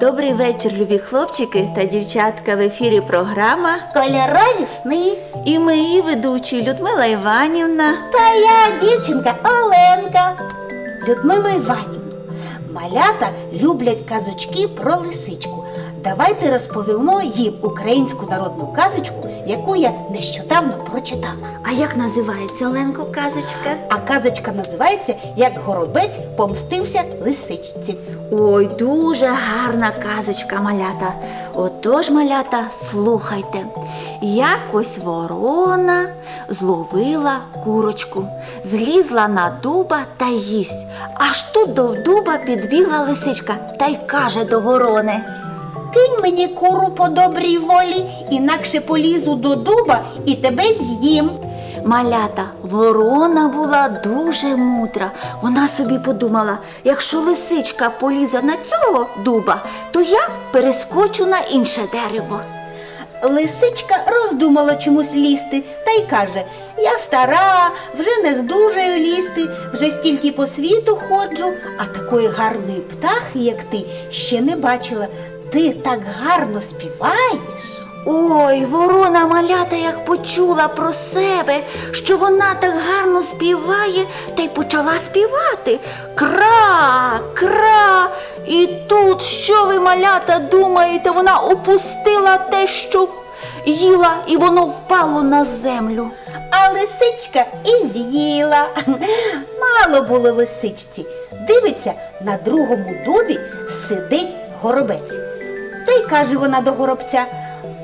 Добрий вечір, любі хлопчики та дівчатка. В ефірі програма. Кольорові сни. І ми її ведучі Людмила Іванівна. Та я, дівчинка Оленка. Людмило Іванівну, малята люблять казочки про лисичку. Давайте розповімо їм українську народну казочку, яку я нещодавно прочитала. А як називається Оленко казочка? А казочка називається Як горобець помстився лисичці. Ой, дуже гарна казочка, малята. Отож, малята, слухайте. Якось ворона зловила курочку, злізла на дуба та їсть. Аж тут до дуба підбігла лисичка та й каже до ворони. Кинь мені куру по добрій волі, інакше полізу до дуба і тебе з'їм. Малята, ворона була дуже мудра. Вона собі подумала, якщо лисичка полізе на цього дуба, то я перескочу на інше дерево. Лисичка роздумала чомусь лізти та й каже: Я стара, вже не здужаю лізти, вже стільки по світу ходжу, а такої гарної птахи, як ти, ще не бачила. Ти так гарно співаєш. Ой, ворона малята, як почула про себе, що вона так гарно співає, та й почала співати. Кра, кра. І тут, що ви, малята, думаєте, вона опустила те, що їла, і воно впало на землю. А лисичка і з'їла. Мало було лисичці. Дивиться, на другому дубі сидить горобець. Каже вона до горобця: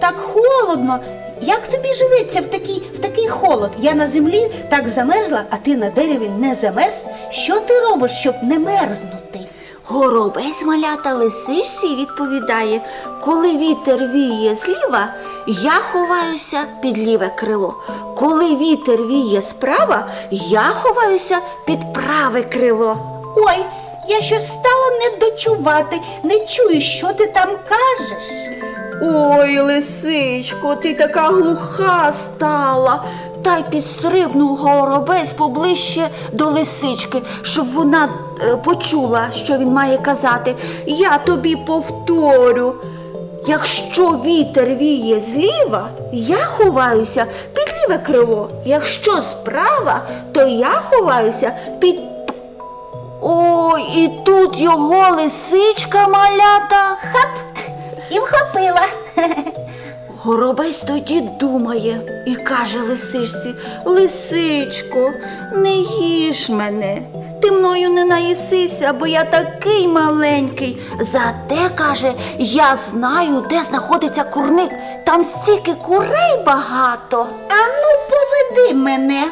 так холодно. Як тобі живеться в такий, в такий холод? Я на землі так замерзла, а ти на дереві не замерз. Що ти робиш, щоб не мерзнути? Горобець малята лисичці відповідає, коли вітер віє зліва, я ховаюся під ліве крило. Коли вітер віє справа, я ховаюся під праве крило. Ой, я щось стала не дочувати, не чую, що ти там кажеш. Ой, лисичко, ти така глуха стала. Та й підстрибнув горобець поближче до лисички, щоб вона е, почула, що він має казати. Я тобі повторю. Якщо вітер віє зліва, я ховаюся під ліве крило. Якщо справа, то я ховаюся під. І тут його лисичка малята. Хап і вхопила. Горобець тоді думає і каже лисичці, Лисичко, не їж мене. Ти мною не наїсися, бо я такий маленький. Зате, каже, я знаю, де знаходиться курник. Там стільки курей багато. А ну поведи мене.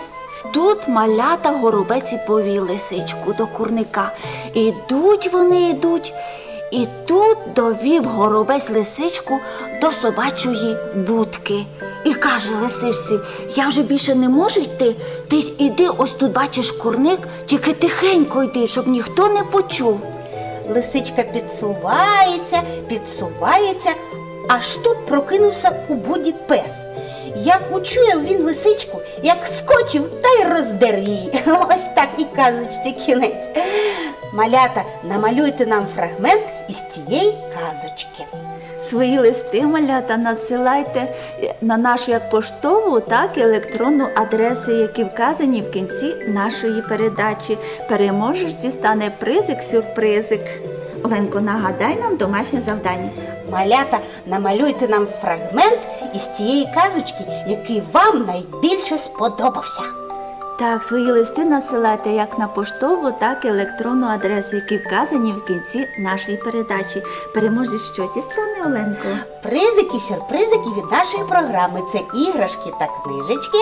Тут малята горобець і повів лисичку до курника. Ідуть вони йдуть. І тут довів горобець лисичку до собачої будки. І каже лисичці, я вже більше не можу йти. Ти іди, ось тут бачиш курник, тільки тихенько йди, щоб ніхто не почув. Лисичка підсувається, підсувається, аж тут прокинувся у буді пес. Як учуяв він лисичку, як скочив та й роздер її. Ось так і казочці кінець. Малята, намалюйте нам фрагмент із цієї казочки. Свої листи малята надсилайте на нашу як поштову, так і електронну адресу, які вказані в кінці нашої передачі. Переможець стане призик-сюрпризик. Оленко, нагадай нам домашнє завдання. Малята, намалюйте нам фрагмент із цієї казочки, який вам найбільше сподобався. Так, свої листи надсилайте як на поштову, так і електронну адресу, які вказані в кінці нашої передачі. Переможець що дістане Оленко? Призики, сюрпризики від нашої програми це іграшки та книжечки.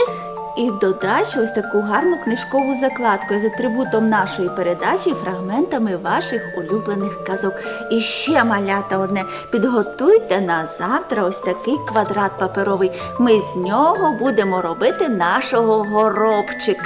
І в додачу ось таку гарну книжкову закладку з атрибутом нашої передачі, фрагментами ваших улюблених казок. І ще малята одне. Підготуйте на завтра ось такий квадрат паперовий. Ми з нього будемо робити нашого горобчика.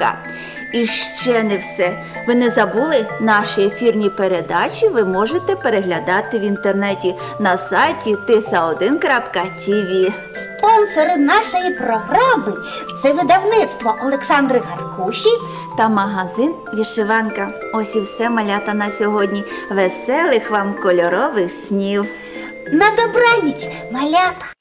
І ще не все. Ви не забули наші ефірні передачі ви можете переглядати в інтернеті на сайті tisa1.tv. спонсори нашої програми це видавництво Олександри Гаркуші. Та магазин вішиванка. Ось і все малята на сьогодні. Веселих вам кольорових снів. На добраніч, малята!